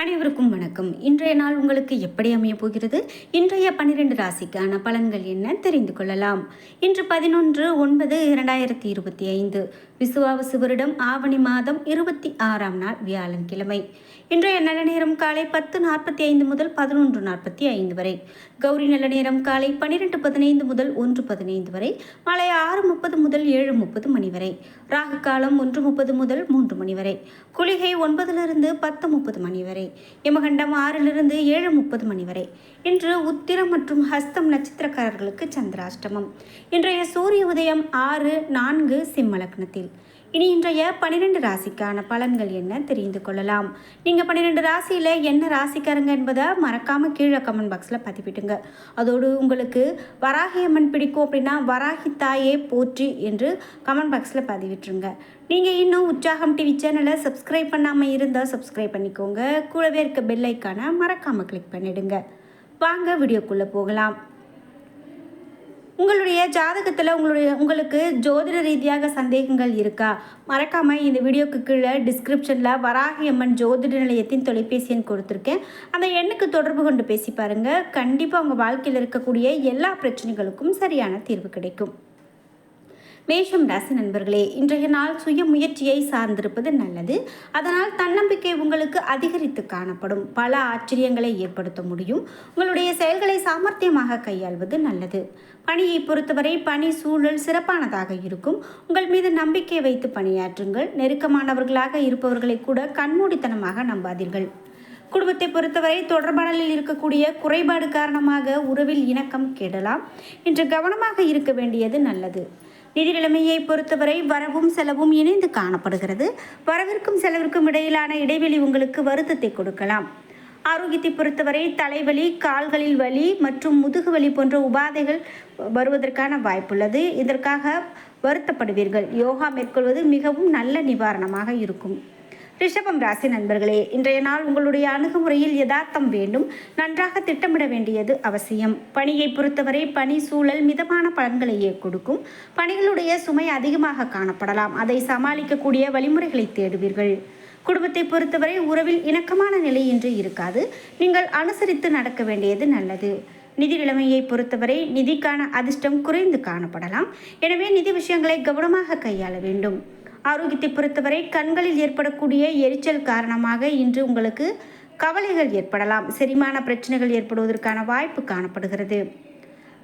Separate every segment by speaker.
Speaker 1: அனைவருக்கும் வணக்கம். இன்றைய நாள் உங்களுக்கு எப்படி அமைய போகிறது? இன்றைய பன்னிரெண்டு ராசிக்கான பலன்கள் என்ன? தெரிந்து கொள்ளலாம். இன்று பதினொன்று ஒன்பது இரண்டாயிரத்தி இருபத்தி ஐந்து. விசுவாவசு வருடம் ஆவணி மாதம் இருபத்தி ஆறாம் நாள் வியாழன்கிழமை. இன்றைய நல்ல நேரம் காலை பத்து நாற்பத்தி ஐந்து முதல் பதினொன்று நாற்பத்தி ஐந்து வரை. கௌரி நல்ல நேரம் காலை பன்னிரெண்டு பதினைந்து முதல் ஒன்று பதினைந்து வரை. மாலை ஆறு முப்பது முதல் ஏழு முப்பது மணி வரை. ராகு காலம் ஒன்று முப்பது முதல் மூன்று மணி வரை. குளிகை ஒன்பதிலிருந்து பத்து முப்பது மணி வரை. யமகண்டம் ஆறிலிருந்து ஏழு முப்பது மணி வரை. இன்று உத்திரம் மற்றும் ஹஸ்தம் நட்சத்திரக்காரர்களுக்கு சந்திராஷ்டமம். இன்றைய சூரிய உதயம் ஆறு நான்கு சிம்ம லக்னத்தில். இனி இன்றைய பன்னிரெண்டு ராசிக்கான பலன்கள் என்ன தெரிந்து கொள்ளலாம். நீங்கள் பன்னிரெண்டு ராசியில் என்ன ராசிக்காரங்க என்பதை மறக்காமல் கீழே கமெண்ட் பாக்ஸில் பதிவிட்டுங்க அதோடு உங்களுக்கு வராகி அம்மன் பிடிக்கும் அப்படின்னா வராகி தாயே போற்றி என்று கமெண்ட் பாக்ஸில் பதிவிட்டுருங்க. நீங்கள் இன்னும் உற்சாகம் டிவி சேனலை சப்ஸ்கிரைப் பண்ணாமல் இருந்தால் சப்ஸ்கிரைப் பண்ணிக்கோங்க. கூடவே இருக்க பெல் ஐக்கானை மறக்காமல் கிளிக் பண்ணிடுங்க. வாங்க வீடியோக்குள்ளே போகலாம். உங்களுடைய ஜாதகத்தில் உங்களுடைய உங்களுக்கு ஜோதிட ரீதியாக சந்தேகங்கள் இருக்கா? மறக்காமல் இந்த வீடியோக்கு கீழே டிஸ்கிரிப்ஷனில் வராகி அம்மன் ஜோதிட நிலையத்தின் தொலைபேசி எண் கொடுத்துருக்கேன். அந்த எண்ணுக்கு தொடர்பு கொண்டு பேசி பாருங்கள் கண்டிப்பாக உங்கள் வாழ்க்கையில் இருக்கக்கூடிய எல்லா பிரச்சனைகளுக்கும் சரியான தீர்வு கிடைக்கும். மேஷம் ராசி நண்பர்களே இன்றைய நாள் சுய முயற்சியை சார்ந்திருப்பது நல்லது. அதனால் தன்னம்பிக்கை உங்களுக்கு அதிகரித்து காணப்படும். பல ஆச்சரியங்களை ஏற்படுத்த முடியும். உங்களுடைய செயல்களை சாமர்த்தியமாக கையாள்வது நல்லது. பணியை பொறுத்தவரை பணி சூழல் சிறப்பானதாக இருக்கும். உங்கள் மீது நம்பிக்கை வைத்து பணியாற்றுங்கள். நெருக்கமானவர்களாக இருப்பவர்களை கூட கண்மூடித்தனமாக நம்பாதீர்கள். குடும்பத்தை பொறுத்தவரை தொடர்பாடலில் இருக்கக்கூடிய குறைபாடு காரணமாக உறவில் இணக்கம் கெடலாம். என்று கவனமாக இருக்க வேண்டியது நல்லது. நிதி நிலைமையை பொறுத்தவரை வரவும் செலவும் இணைந்து காணப்படுகிறது. வரவிற்கும் செலவிற்கும் இடையிலான இடைவெளி உங்களுக்கு வருத்தத்தை கொடுக்கலாம். ஆரோக்கியத்தை பொறுத்தவரை தலைவலி கால்களில் வலி மற்றும் முதுகு வலி போன்ற உபாதைகள் வருவதற்கான வாய்ப்புள்ளது. இதற்காக வருத்தப்படுவீர்கள். யோகா மேற்கொள்வது மிகவும் நல்ல நிவாரணமாக இருக்கும். ரிஷபம் ராசி நண்பர்களே இன்றைய நாள் உங்களுடைய அணுகுமுறையில் யதார்த்தம் வேண்டும். நன்றாக திட்டமிட வேண்டியது அவசியம். பணியை பொறுத்தவரை பணி சூழல் மிதமான பலன்களையே கொடுக்கும். பணிகளுடைய சுமை அதிகமாக காணப்படலாம். அதை சமாளிக்கக்கூடிய வழிமுறைகளை தேடுவீர்கள். குடும்பத்தை பொறுத்தவரை உறவில் இணக்கமான நிலை இன்று இருக்காது. நீங்கள் அனுசரித்து நடக்க வேண்டியது நல்லது. நிதி நிலைமையை பொறுத்தவரை நிதிக்கான அதிர்ஷ்டம் குறைந்து காணப்படலாம். எனவே நிதி விஷயங்களை கவனமாக கையாள வேண்டும். ஆரோக்கியத்தை பொறுத்தவரை கண்களில் ஏற்படக்கூடிய எரிச்சல் காரணமாக இன்று உங்களுக்கு கவலைகள் ஏற்படலாம். செரிமான பிரச்சனைகள் ஏற்படுவதற்கான வாய்ப்பு காணப்படுகிறது.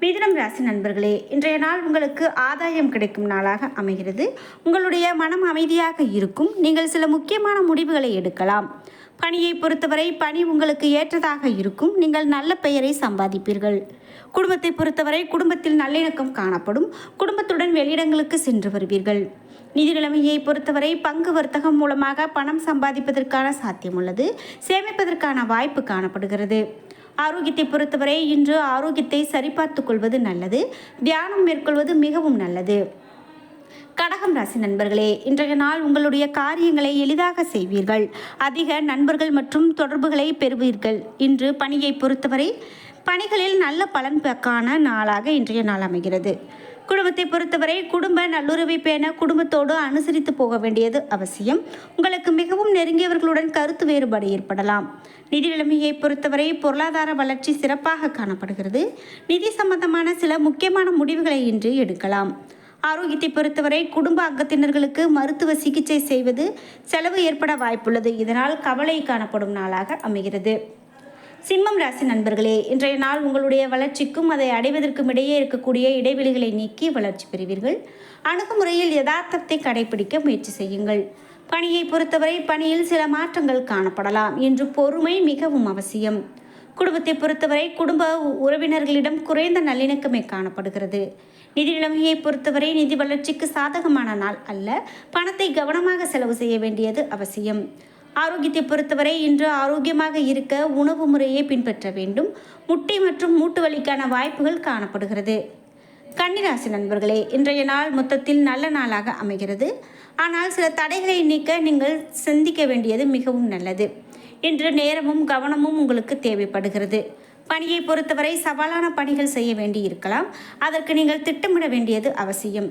Speaker 1: மிதுனம் ராசி நண்பர்களே இன்றைய நாள் உங்களுக்கு ஆதாயம் கிடைக்கும் நாளாக அமைகிறது. உங்களுடைய மனம் அமைதியாக இருக்கும். நீங்கள் சில முக்கியமான முடிவுகளை எடுக்கலாம். பணியை பொறுத்தவரை பணி உங்களுக்கு ஏற்றதாக இருக்கும். நீங்கள் நல்ல பெயரை சம்பாதிப்பீர்கள். குடும்பத்தை பொறுத்தவரை குடும்பத்தில் நல்லிணக்கம் காணப்படும். குடும்பத்துடன் வெளியிடங்களுக்கு சென்று வருவீர்கள். நிதி நிலைமையை பொறுத்தவரை பங்கு வர்த்தகம் மூலமாக பணம் சம்பாதிப்பதற்கான சாத்தியம் உள்ளது. சேமிப்பதற்கான வாய்ப்பு காணப்படுகிறது. ஆரோக்கியத்தை பொறுத்தவரை இன்று ஆரோக்கியத்தை சரிபார்த்துக் கொள்வது நல்லது. தியானம் மேற்கொள்வது மிகவும் நல்லது. கடகம் ராசி நண்பர்களே இன்றைய நாள் உங்களுடைய காரியங்களை எளிதாக செய்வீர்கள். அதிக நண்பர்கள் மற்றும் தொடர்புகளை பெறுவீர்கள். இன்று பணியை பொறுத்தவரை பணிகளில் நல்ல பலன் காண நாளாக இன்றைய நாள் அமைகிறது. குடும்பத்தை பொறுத்தவரை குடும்ப நல்லுறவை பேண குடும்பத்தோடு அனுசரித்து போக வேண்டியது அவசியம். உங்களுக்கு மிகவும் நெருங்கியவர்களுடன் கருத்து வேறுபாடு ஏற்படலாம். நிதி நிலைமையை பொறுத்தவரை பொருளாதார வளர்ச்சி சிறப்பாக காணப்படுகிறது. நிதி சம்பந்தமான சில முக்கியமான முடிவுகளை இன்று எடுக்கலாம். ஆரோக்கியத்தை பொறுத்தவரை குடும்ப அங்கத்தினர்களுக்கு மருத்துவ சிகிச்சை செய்வது செலவு ஏற்பட வாய்ப்புள்ளது. இதனால் கவலை காணப்படும் நாளாக அமைகிறது. சிம்மம் ராசி நண்பர்களே இன்றைய நாள் உங்களுடைய வளர்ச்சிக்கும் அதை அடைவதற்கும் இடையே இருக்கக்கூடிய இடைவெளிகளை நீக்கி வளர்ச்சி பெறுவீர்கள். அணுகுமுறையில் யதார்த்தத்தை கடைபிடிக்க முயற்சி செய்யுங்கள். பணியை பொறுத்தவரை பணியில் சில மாற்றங்கள் காணப்படலாம். என்று பொறுமை மிகவும் அவசியம். குடும்பத்தை பொறுத்தவரை குடும்ப உறவினர்களிடம் குறைந்த நல்லிணக்கமே காணப்படுகிறது. நிதி நிலைமையை பொறுத்தவரை நிதி வளர்ச்சிக்கு சாதகமான நாள் அல்ல. பணத்தை கவனமாக செலவு செய்ய வேண்டியது அவசியம். ஆரோக்கியத்தை பொறுத்தவரை இன்று ஆரோக்கியமாக இருக்க உணவு முறையை பின்பற்ற வேண்டும். முட்டை மற்றும் மூட்டு வலிக்கான வாய்ப்புகள் காணப்படுகிறது. கன்னிராசி நண்பர்களே இன்றைய நாள் மொத்தத்தில் நல்ல நாளாக அமைகிறது. ஆனால் சில தடைகளை நீக்க நீங்கள் சிந்திக்க வேண்டியது மிகவும் நல்லது. இன்று நேரமும் கவனமும் உங்களுக்கு தேவைப்படுகிறது. பணியை பொறுத்தவரை சவாலான பணிகள் செய்ய வேண்டி இருக்கலாம் அதற்கு நீங்கள் திட்டமிட வேண்டியது அவசியம்.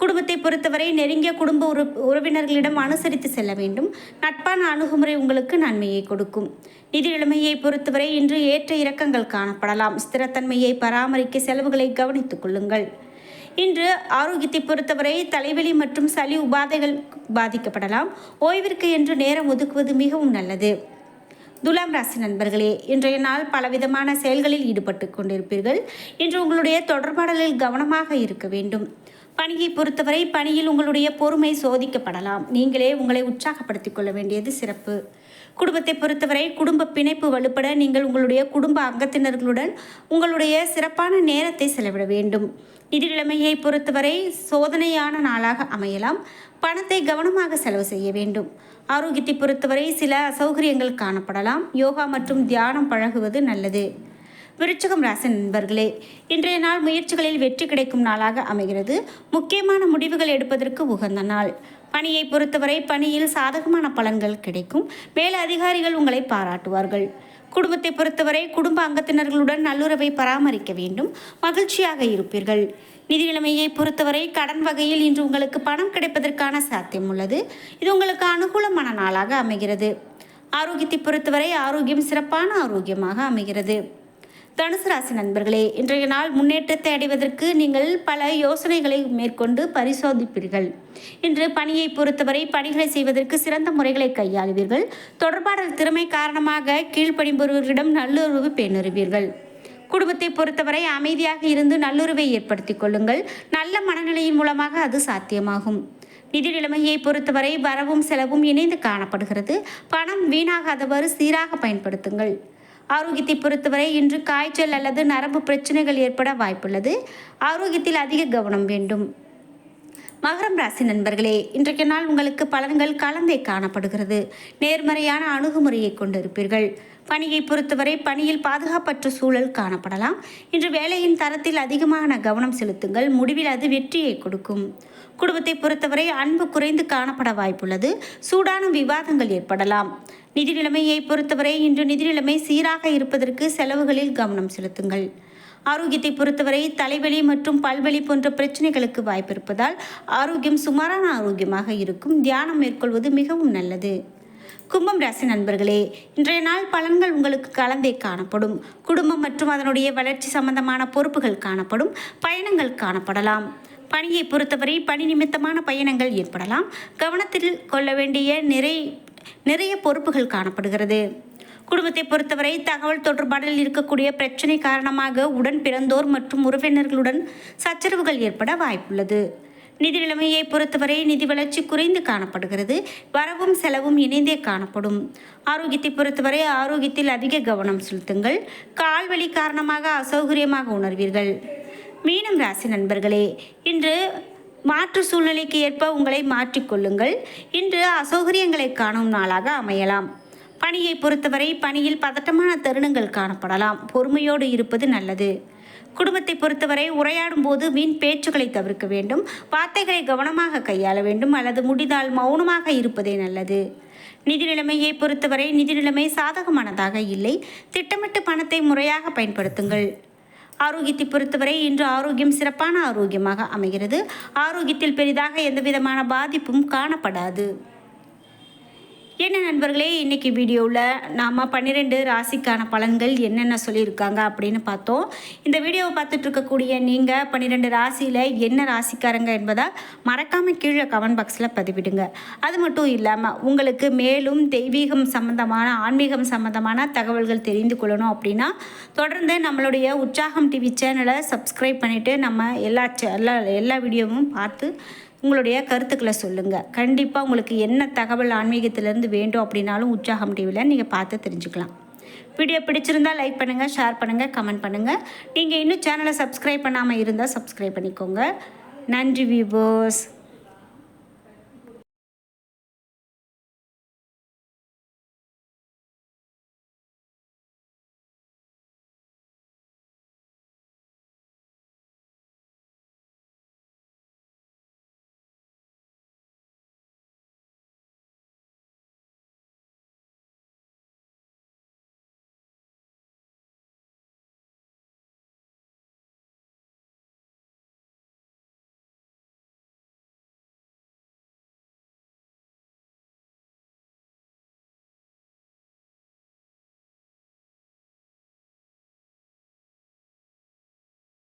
Speaker 1: குடும்பத்தை பொறுத்தவரை நெருங்கிய குடும்ப உறு உறவினர்களிடம் அனுசரித்து செல்ல வேண்டும். நட்பான அணுகுமுறை உங்களுக்கு நன்மையை கொடுக்கும். நிதி நிலைமையை பொறுத்தவரை இன்று ஏற்ற இறக்கங்கள் காணப்படலாம். ஸ்திரத்தன்மையை பராமரிக்க செலவுகளை கவனித்துக் கொள்ளுங்கள். இன்று ஆரோக்கியத்தை பொறுத்தவரை தலைவலி மற்றும் சளி உபாதைகள் பாதிக்கப்படலாம். ஓய்விற்கு என்று நேரம் ஒதுக்குவது மிகவும் நல்லது. துலாம் ராசி நண்பர்களே இன்றைய நாள் பலவிதமான செயல்களில் ஈடுபட்டு கொண்டிருப்பீர்கள். இன்று உங்களுடைய தொடர்பாடலில் கவனமாக இருக்க வேண்டும். பணியை பொறுத்தவரை பணியில் உங்களுடைய பொறுமை சோதிக்கப்படலாம். நீங்களே உங்களை உற்சாகப்படுத்திக் கொள்ள வேண்டியது சிறப்பு. குடும்பத்தை பொறுத்தவரை குடும்ப பிணைப்பு வலுப்பட நீங்கள் உங்களுடைய குடும்ப அங்கத்தினர்களுடன் உங்களுடைய சிறப்பான நேரத்தை செலவிட வேண்டும். நிதி நிலைமையை பொறுத்தவரை சோதனையான நாளாக அமையலாம். பணத்தை கவனமாக செலவு செய்ய வேண்டும். ஆரோக்கியத்தை பொறுத்தவரை சில அசௌகரியங்கள் காணப்படலாம். யோகா மற்றும் தியானம் பழகுவது நல்லது. விருச்சகம் ராசி நண்பர்களே இன்றைய நாள் முயற்சிகளில் வெற்றி கிடைக்கும் நாளாக அமைகிறது. முக்கியமான முடிவுகள் எடுப்பதற்கு உகந்த நாள். பணியை பொறுத்தவரை பணியில் சாதகமான பலன்கள் கிடைக்கும். மேல அதிகாரிகள் உங்களை பாராட்டுவார்கள். குடும்பத்தை பொறுத்தவரை குடும்ப அங்கத்தினர்களுடன் நல்லுறவை பராமரிக்க வேண்டும். மகிழ்ச்சியாக இருப்பீர்கள். நிதி நிலைமையை பொறுத்தவரை கடன் வகையில் இன்று உங்களுக்கு பணம் கிடைப்பதற்கான சாத்தியம் உள்ளது. இது உங்களுக்கு அனுகூலமான நாளாக அமைகிறது. ஆரோக்கியத்தை பொறுத்தவரை ஆரோக்கியம் சிறப்பான ஆரோக்கியமாக அமைகிறது. தனுசு ராசி நண்பர்களே இன்றைய நாள் முன்னேற்றத்தை அடைவதற்கு நீங்கள் பல யோசனைகளை மேற்கொண்டு பரிசோதிப்பீர்கள். இன்று பணியை பொறுத்தவரை பணிகளை செய்வதற்கு சிறந்த முறைகளை கையாளுவீர்கள். தொடர்பாடல் திறமை காரணமாக கீழ்ப்பணிபவர்களிடம் நல்லுறவு பேணுறுவீர்கள் குடும்பத்தை பொறுத்தவரை அமைதியாக இருந்து நல்லுறவை ஏற்படுத்திக் கொள்ளுங்கள். நல்ல மனநிலையின் மூலமாக அது சாத்தியமாகும். நிதி நிலைமையை பொறுத்தவரை வரவும் செலவும் இணைந்து காணப்படுகிறது. பணம் வீணாகாதவாறு சீராக பயன்படுத்துங்கள். ஆரோக்கியத்தை பொறுத்தவரை இன்று காய்ச்சல் அல்லது நரம்பு பிரச்சனைகள் ஏற்பட வாய்ப்புள்ளது. ஆரோக்கியத்தில் அதிக கவனம் வேண்டும். மகரம் ராசி நண்பர்களே இன்றைக்கு நாள் உங்களுக்கு பலன்கள் கலந்தே காணப்படுகிறது. நேர்மறையான அணுகுமுறையை கொண்டிருப்பீர்கள். பணியை பொறுத்தவரை பணியில் பாதுகாப்பற்ற சூழல் காணப்படலாம். இன்று வேலையின் தரத்தில் அதிகமான கவனம் செலுத்துங்கள். முடிவில் அது வெற்றியை கொடுக்கும். குடும்பத்தை பொறுத்தவரை அன்பு குறைந்து காணப்பட வாய்ப்புள்ளது. சூடான விவாதங்கள் ஏற்படலாம். நிதி நிலைமையை பொறுத்தவரை இன்று நிதி நிலைமை சீராக இருப்பதற்கு செலவுகளில் கவனம் செலுத்துங்கள். ஆரோக்கியத்தை பொறுத்தவரை தலைவலி மற்றும் பல்வலி போன்ற பிரச்சனைகளுக்கு வாய்ப்பு இருப்பதால் ஆரோக்கியம் சுமாரான ஆரோக்கியமாக இருக்கும். தியானம் மேற்கொள்வது மிகவும் நல்லது. கும்பம் ராசி நண்பர்களே இன்றைய நாள் பலன்கள் உங்களுக்கு கலந்தே காணப்படும். குடும்பம் மற்றும் அதனுடைய வளர்ச்சி சம்பந்தமான பொறுப்புகள் காணப்படும். பயணங்கள் காணப்படலாம். பணியை பொறுத்தவரை பணி நிமித்தமான பயணங்கள் ஏற்படலாம். கவனத்தில் கொள்ள வேண்டிய நிறை நிறைய பொறுப்புகள் காணப்படுகிறது. குடும்பத்தை பொறுத்தவரை தகவல் தொடர்பாடலில் இருக்கக்கூடிய பிரச்சனை காரணமாக உடன் பிறந்தோர் மற்றும் உறவினர்களுடன் சச்சரவுகள் ஏற்பட வாய்ப்புள்ளது. நிதி நிலைமையை பொறுத்தவரை நிதி வளர்ச்சி குறைந்து காணப்படுகிறது. வரவும் செலவும் இணைந்தே காணப்படும். ஆரோக்கியத்தை பொறுத்தவரை ஆரோக்கியத்தில் அதிக கவனம் செலுத்துங்கள். கால்வழி காரணமாக அசௌகரியமாக உணர்வீர்கள். மீனம் ராசி நண்பர்களே இன்று மாற்று சூழ்நிலைக்கு ஏற்ப உங்களை மாற்றிக்கொள்ளுங்கள் இன்று அசௌகரியங்களை காணும் நாளாக அமையலாம். பணியை பொறுத்தவரை பணியில் பதட்டமான தருணங்கள் காணப்படலாம். பொறுமையோடு இருப்பது நல்லது. குடும்பத்தை பொறுத்தவரை உரையாடும் போது வீண் பேச்சுக்களை தவிர்க்க வேண்டும். வார்த்தைகளை கவனமாக கையாள வேண்டும். அல்லது முடிந்தால் மௌனமாக இருப்பதே நல்லது. நிதி நிலைமையை பொறுத்தவரை நிதி நிலைமை சாதகமானதாக இல்லை. திட்டமிட்டு பணத்தை முறையாக பயன்படுத்துங்கள். ஆரோக்கியத்தை பொறுத்தவரை இன்று ஆரோக்கியம் சிறப்பான ஆரோக்கியமாக அமைகிறது. ஆரோக்கியத்தில் பெரிதாக எந்தவிதமான பாதிப்பும் காணப்படாது. என்ன நண்பர்களே இன்றைக்கி வீடியோவில் நாம் பன்னிரெண்டு ராசிக்கான பலன்கள் என்னென்ன சொல்லியிருக்காங்க அப்படின்னு பார்த்தோம். இந்த வீடியோவை பார்த்துட்டு இருக்கக்கூடிய நீங்கள் பன்னிரெண்டு ராசியில் என்ன ராசிக்காரங்க என்பதை மறக்காமல் கீழே கமெண்ட் பாக்ஸில் பதிவிடுங்க. அது மட்டும் இல்லாமல் உங்களுக்கு மேலும் தெய்வீகம் சம்மந்தமான ஆன்மீகம் சம்மந்தமான தகவல்கள் தெரிந்து கொள்ளணும் அப்படின்னா தொடர்ந்து நம்மளுடைய உற்சாகம் டிவி சேனலை சப்ஸ்கிரைப் பண்ணிவிட்டு நம்ம எல்லா எல்லா எல்லா வீடியோவும் பார்த்து உங்களுடைய கருத்துக்களை சொல்லுங்கள் கண்டிப்பாக உங்களுக்கு என்ன தகவல் ஆன்மீகத்திலேருந்து வேண்டும் அப்படின்னாலும் உற்சாகம் டிவியில் நீங்கள் பார்த்து தெரிஞ்சுக்கலாம். வீடியோ பிடிச்சிருந்தால் லைக் பண்ணுங்கள் ஷேர் பண்ணுங்கள் கமெண்ட் பண்ணுங்கள் நீங்கள் இன்னும் சேனலை சப்ஸ்கிரைப் பண்ணாமல் இருந்தால் சப்ஸ்கிரைப் பண்ணிக்கோங்க. நன்றி வியூவர்ஸ்